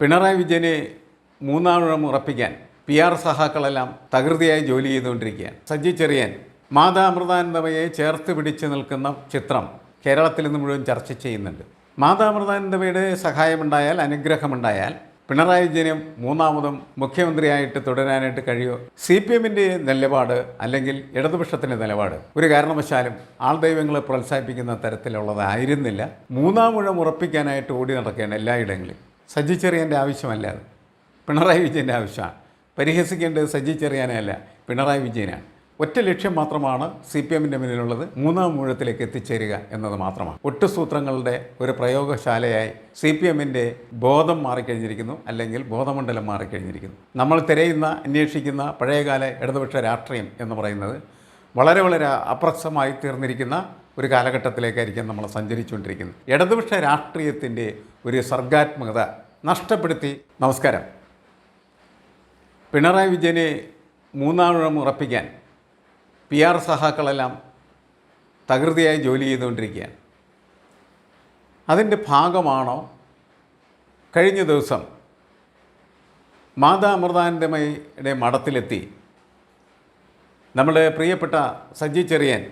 പിണറായി വിജയനെ മൂന്നാം ഉറപ്പിക്കാൻ പി ആർ സഹാക്കളെല്ലാം തകൃതിയായി ജോലി ചെയ്തുകൊണ്ടിരിക്കുകയാണ്. സജി ചെറിയൻ മാതാ അമൃതാനന്ദമയെ ചേർത്ത് പിടിച്ച് നിൽക്കുന്ന ചിത്രം കേരളത്തിൽ നിന്ന് മുഴുവൻ ചർച്ച ചെയ്യുന്നുണ്ട്. മാതാ അമൃതാനന്ദമയുടെ സഹായമുണ്ടായാൽ അനുഗ്രഹമുണ്ടായാൽ പിണറായി വിജയനെ മൂന്നാമതും മുഖ്യമന്ത്രിയായിട്ട് തുടരാനായിട്ട് കഴിയുമോ സി പി എമ്മിന്റെ നിലപാട് അല്ലെങ്കിൽ ഇടതുപക്ഷത്തിന്റെ നിലപാട്? ഒരു കാരണവശാലും ആൾ ദൈവങ്ങളെ പ്രോത്സാഹിപ്പിക്കുന്ന തരത്തിലുള്ളതായിരുന്നില്ല. മൂന്നാം മുഴം ഉറപ്പിക്കാനായിട്ട് ഓടി നടക്കുകയാണ് എല്ലായിടങ്ങളിലും. ചെറിയന്റെ ആവശ്യമല്ല അത്. പിണറായി വിജയന്റെ ആവശ്യമാണ്. പരിഹസിക്കേണ്ടത് സജ്ജി ചെറിയാനല്ല പിണറായി വിജയനാണ്. ഒറ്റ ലക്ഷ്യം മാത്രമാണ് സി പി എമ്മിന്റെ മുന്നിലുള്ളത്. മൂന്നാം മൂഴത്തിലേക്ക് എത്തിച്ചേരുക എന്നത് മാത്രമാണ്. ഒട്ടുസൂത്രങ്ങളുടെ ഒരു പ്രയോഗശാലയായി സി പി എമ്മിന്റെ ബോധം മാറിക്കഴിഞ്ഞിരിക്കുന്നു അല്ലെങ്കിൽ ബോധമണ്ഡലം മാറിക്കഴിഞ്ഞിരിക്കുന്നു. നമ്മൾ തിരയുന്ന അന്വേഷിക്കുന്ന പഴയകാല ഇടതുപക്ഷ രാഷ്ട്രീയം എന്ന് പറയുന്നത് വളരെ വളരെ അപ്രസമായി തീർന്നിരിക്കുന്ന ഒരു കാലഘട്ടത്തിലേക്കായിരിക്കും നമ്മൾ സഞ്ചരിച്ചുകൊണ്ടിരിക്കുന്നത്. ഇടതുപക്ഷ രാഷ്ട്രീയത്തിന്റെ ഒരു സർഗാത്മകത നഷ്ടപ്പെടുത്തി. നമസ്കാരം. പിണറായി വിജയനെ മൂന്നാം ഉറപ്പിക്കാൻ പി ആർ സഹാക്കളെല്ലാം തകൃതിയായി ജോലി ചെയ്തുകൊണ്ടിരിക്കുകയാണ്. അതിന്റെ ഭാഗമാണോ? കഴിഞ്ഞ ദിവസം മാതാ അമൃതാനന്ദമയുടെ മഠത്തിലെത്തി. നമ്മുടെ പ്രിയപ്പെട്ട സജ്ജി ചെറിയൻ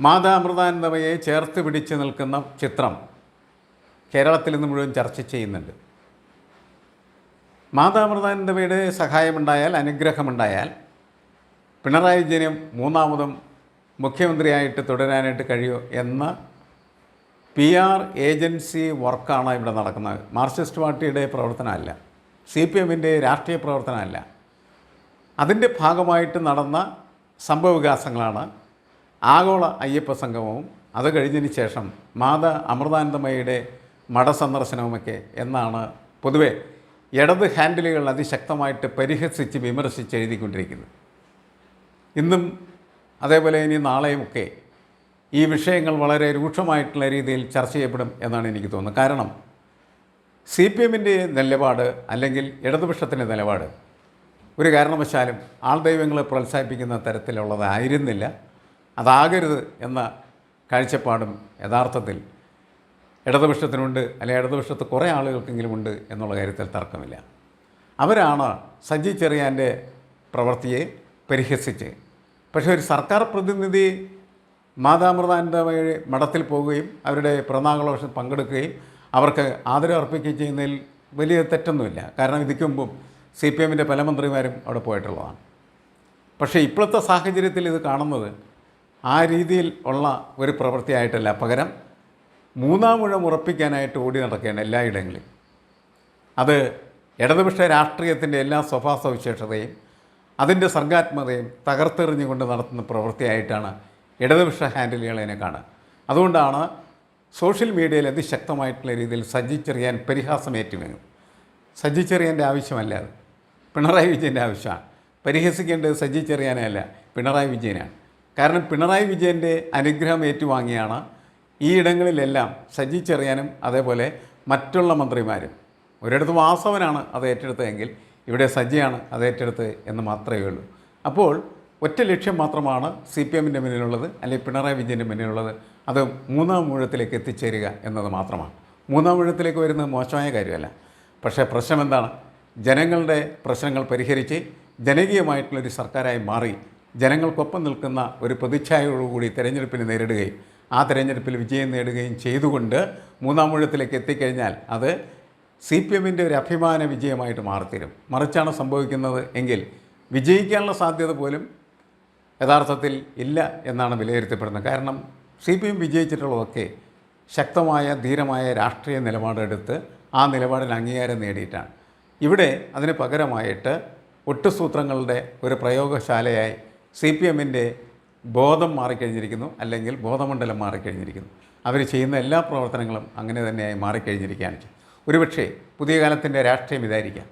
മാതാ അമൃതാനന്ദമയെ ചേർത്ത് പിടിച്ച് നിൽക്കുന്ന ചിത്രം കേരളത്തിൽ നിന്ന് മുഴുവൻ ചർച്ച ചെയ്യുന്നുണ്ട്. മാതാമൃതാനന്ദമയുടെ സഹായമുണ്ടായാൽ അനുഗ്രഹമുണ്ടായാൽ പിണറായി വിജയനെ മൂന്നാമതും മുഖ്യമന്ത്രിയായിട്ട് തുടരാനായിട്ട് കഴിയുമോ എന്ന പി ആർ ഏജൻസി വർക്കാണ് ഇവിടെ നടക്കുന്നത്. മാർക്സിസ്റ്റ് പാർട്ടിയുടെ പ്രവർത്തനമല്ല സി പി എമ്മിന്റെ രാഷ്ട്രീയ പ്രവർത്തനമല്ല. അതിന്റെ ഭാഗമായിട്ട് നടന്ന സംഭവവികാസങ്ങളാണ് ആഗോള അയ്യപ്പ സംഗമവും അത് കഴിഞ്ഞതിന് ശേഷം മാത അമൃതാനന്ദമയുടെ മഠസന്ദർശനവുമൊക്കെ എന്നാണ് പൊതുവെ ഇടത് ഹാൻഡിലുകൾ അതിശക്തമായിട്ട് പരിഹസിച്ച് വിമർശിച്ച് എഴുതിക്കൊണ്ടിരിക്കുന്നത്. ഇന്നും അതേപോലെ ഇനി നാളെയുമൊക്കെ ഈ വിഷയങ്ങൾ വളരെ രൂക്ഷമായിട്ടുള്ള രീതിയിൽ ചർച്ച ചെയ്യപ്പെടും എന്നാണ് എനിക്ക് തോന്നുന്നത്. കാരണം സി പി എമ്മിന്റെ നിലപാട് അല്ലെങ്കിൽ ഇടതുപക്ഷത്തിന്റെ നിലപാട് ഒരു കാരണവശാലും ആൾ ദൈവങ്ങളെ പ്രോത്സാഹിപ്പിക്കുന്ന തരത്തിലുള്ളതായിരുന്നില്ല. അതാകരുത് എന്ന കാഴ്ചപ്പാടും യഥാർത്ഥത്തിൽ ഇടതുപക്ഷത്തിനുണ്ട് അല്ലെങ്കിൽ ഇടതുപക്ഷത്ത് കുറേ ആളുകൾക്കെങ്കിലും ഉണ്ട് എന്നുള്ള കാര്യത്തിൽ തർക്കമില്ല. അവരാണ് സജി ചെറിയാന്റെ പ്രവൃത്തിയെ പരിഹസിച്ച്. പക്ഷേ ഒരു സർക്കാർ പ്രതിനിധി മാതാമൃതാനന്ദമയുടെ മഠത്തിൽ പോവുകയും അവരുടെ പിറന്നാഘോഷം പങ്കെടുക്കുകയും അവർക്ക് ആദരം അർപ്പിക്കുകയും ചെയ്യുന്നതിൽ വലിയ തെറ്റൊന്നുമില്ല. കാരണം ഇതിക്ക് മുമ്പും സി പി എമ്മിന്റെ പല മന്ത്രിമാരും അവിടെ പോയിട്ടുള്ളതാണ്. പക്ഷേ ഇപ്പോഴത്തെ സാഹചര്യത്തിൽ ഇത് കാണുന്നത് ആ രീതിയിൽ ഉള്ള ഒരു പ്രവൃത്തിയായിട്ടല്ല. പകരം മൂന്നാം മുഴം ഉറപ്പിക്കാനായിട്ട് ഓടി നടക്കുകയാണ് എല്ലായിടങ്ങളിലും അത് ഇടതുപക്ഷ രാഷ്ട്രീയത്തിന്റെ എല്ലാ സ്വഭാവ സവിശേഷതയും അതിന്റെ സർഗാത്മകതയും തകർത്തെറിഞ്ഞുകൊണ്ട് നടത്തുന്ന പ്രവൃത്തിയായിട്ടാണ് ഇടതുപക്ഷ ഹാൻഡിലുകളതിനെ കാണുക. അതുകൊണ്ടാണ് സോഷ്യൽ മീഡിയയിൽ അതിശക്തമായിട്ടുള്ള രീതിയിൽ സജ്ജിച്ചെറിയാൻ പരിഹാസം ഏറ്റുവീങ്ങും സജ്ജിച്ചെറിയാന്റെ ആവശ്യമല്ല അത്. പിണറായി വിജയന്റെ ആവശ്യമാണ്. പരിഹസിക്കേണ്ടത് സജ്ജിച്ചെറിയാനല്ല. പിണറായി വിജയനാണ്. കാരണം പിണറായി വിജയന്റെ അനുഗ്രഹം ഏറ്റുവാങ്ങിയാണ് ഈ ഇടങ്ങളിലെല്ലാം സജ്ജിച്ചെറിയാനും അതേപോലെ മറ്റുള്ള മന്ത്രിമാരും. ഒരിടത്ത് വാസവനാണ് അത് ഏറ്റെടുത്തതെങ്കിൽ ഇവിടെ സജ്ജയാണ് അത് ഏറ്റെടുത്ത് എന്ന് മാത്രമേ ഉള്ളൂ. അപ്പോൾ ഒറ്റ ലക്ഷ്യം മാത്രമാണ് സി പി എമ്മിന്റെ മുന്നിലുള്ളത് അല്ലെങ്കിൽ പിണറായി വിജയന്റെ മുന്നിലുള്ളത്. അത് മൂന്നാം മൂഴത്തിലേക്ക് എത്തിച്ചേരുക എന്നത് മാത്രമാണ്. മൂന്നാം മൂഴത്തിലേക്ക് വരുന്നത് മോശമായ കാര്യമല്ല. പക്ഷേ പ്രശ്നം എന്താണ്? ജനങ്ങളുടെ പ്രശ്നങ്ങൾ പരിഹരിച്ച് ജനകീയമായിട്ടുള്ളൊരു സർക്കാരായി മാറി ജനങ്ങൾക്കൊപ്പം നിൽക്കുന്ന ഒരു പ്രതിച്ഛായയോടുകൂടി തിരഞ്ഞെടുപ്പിനെ നേരിടുകയും ആ തിരഞ്ഞെടുപ്പിൽ വിജയം നേടുകയും ചെയ്തുകൊണ്ട് മൂന്നാം ഊഴത്തിലേക്ക് എത്തിക്കഴിഞ്ഞാൽ അത് സി പി എമ്മിന്റെ ഒരു അഭിമാന വിജയമായിട്ട് മാറിത്തരും. മറിച്ചാണ് സംഭവിക്കുന്നത് എങ്കിൽ വിജയിക്കാനുള്ള സാധ്യത പോലും യഥാർത്ഥത്തിൽ ഇല്ല എന്നാണ് വിലയിരുത്തപ്പെടുന്നത്. കാരണം സി പി എം വിജയിച്ചിട്ടുള്ളതൊക്കെ ശക്തമായ ധീരമായ രാഷ്ട്രീയ നിലപാടെടുത്ത് ആ നിലപാടിന് അംഗീകാരം നേടിയിട്ടാണ്. ഇവിടെ അതിന് പകരമായിട്ട് ഒട്ടുസൂത്രങ്ങളുടെ ഒരു പ്രയോഗശാലയായി സി പി എമ്മിന്റെ ബോധം മാറിക്കഴിഞ്ഞിരിക്കുന്നു അല്ലെങ്കിൽ ബോധമണ്ഡലം മാറിക്കഴിഞ്ഞിരിക്കുന്നു. അവർ ചെയ്യുന്ന എല്ലാ പ്രവർത്തനങ്ങളും അങ്ങനെ തന്നെയായി മാറിക്കഴിഞ്ഞിരിക്കുകയാണ് ഒരുപക്ഷേ പുതിയ കാലത്തിന്റെ രാഷ്ട്രീയം ഇതായിരിക്കാം.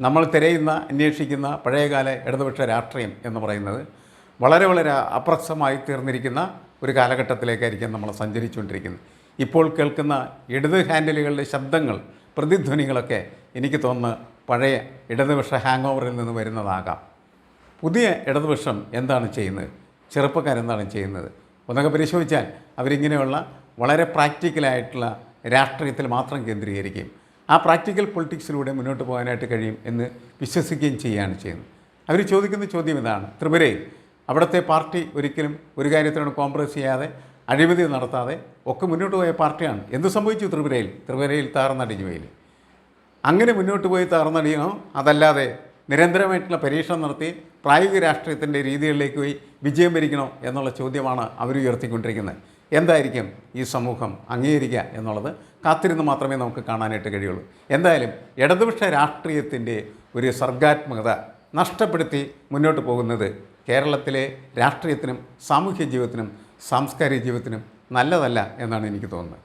നമ്മൾ തിരയുന്ന അന്വേഷിക്കുന്ന പഴയകാല ഇടതുപക്ഷ രാഷ്ട്രീയം എന്ന് പറയുന്നത് വളരെ വളരെ അപ്രസമായി തീർന്നിരിക്കുന്ന ഒരു കാലഘട്ടത്തിലേക്കായിരിക്കും നമ്മൾ സഞ്ചരിച്ചുകൊണ്ടിരിക്കുന്നത്. ഇപ്പോൾ കേൾക്കുന്ന ഇടത് ഹാൻഡിലുകളുടെ ശബ്ദങ്ങൾ പ്രതിധ്വനികളൊക്കെ എനിക്ക് തോന്നുന്നു പഴയ ഇടതുപക്ഷ ഹാങ് ഓവറിൽ നിന്ന് വരുന്നതാകാം. പുതിയ ഇടതുപക്ഷം എന്താണ് ചെയ്യുന്നത്? ചെറുപ്പക്കാരെന്താണ് ചെയ്യുന്നത്? ഒന്നൊക്കെ പരിശോധിച്ചാൽ അവരിങ്ങനെയുള്ള വളരെ പ്രാക്ടിക്കലായിട്ടുള്ള രാഷ്ട്രീയത്തിൽ മാത്രം കേന്ദ്രീകരിക്കുകയും ആ പ്രാക്ടിക്കൽ പൊളിറ്റിക്സിലൂടെ മുന്നോട്ട് പോകാനായിട്ട് കഴിയും എന്ന് വിശ്വസിക്കുകയും ചെയ്യുകയാണ് ചെയ്യുന്നത്. അവർ ചോദിക്കുന്ന ചോദ്യം ഇതാണ്. ത്രിപുരയിൽ അവിടുത്തെ പാർട്ടി ഒരിക്കലും ഒരു കാര്യത്തിനോട് കോംപ്രമൈസ് ചെയ്യാതെ അഴിമതി നടത്താതെ ഒക്കെ മുന്നോട്ട് പോയ പാർട്ടിയാണ്. എന്ത് സംഭവിച്ചു ത്രിപുരയിൽ? ത്രിപുരയിൽ താർന്നടിഞ്ഞുവയിൽ അങ്ങനെ മുന്നോട്ട് പോയി തകർന്നടിയണോ അതല്ലാതെ നിരന്തരമായിട്ടുള്ള പരീക്ഷണം നടത്തി പ്രായോഗിക രാഷ്ട്രീയത്തിന്റെ രീതികളിലേക്ക് പോയി വിജയം ഭരിക്കണോ എന്നുള്ള ചോദ്യമാണ് അവർ ഉയർത്തിക്കൊണ്ടിരിക്കുന്നത്. എന്തായിരിക്കും ഈ സമൂഹം അംഗീകരിക്കുക എന്നുള്ളത് കാത്തിരുന്ന് മാത്രമേ നമുക്ക് കാണാനായിട്ട് കഴിയുള്ളൂ. എന്തായാലും ഇടതുപക്ഷ രാഷ്ട്രീയത്തിന്റെ ഒരു സർഗാത്മകത നഷ്ടപ്പെടുത്തി മുന്നോട്ട് പോകുന്നത് കേരളത്തിലെ രാഷ്ട്രീയത്തിനും സാമൂഹ്യ ജീവിതത്തിനും സാംസ്കാരിക ജീവിതത്തിനും നല്ലതല്ല എന്നാണ് എനിക്ക് തോന്നുന്നത്.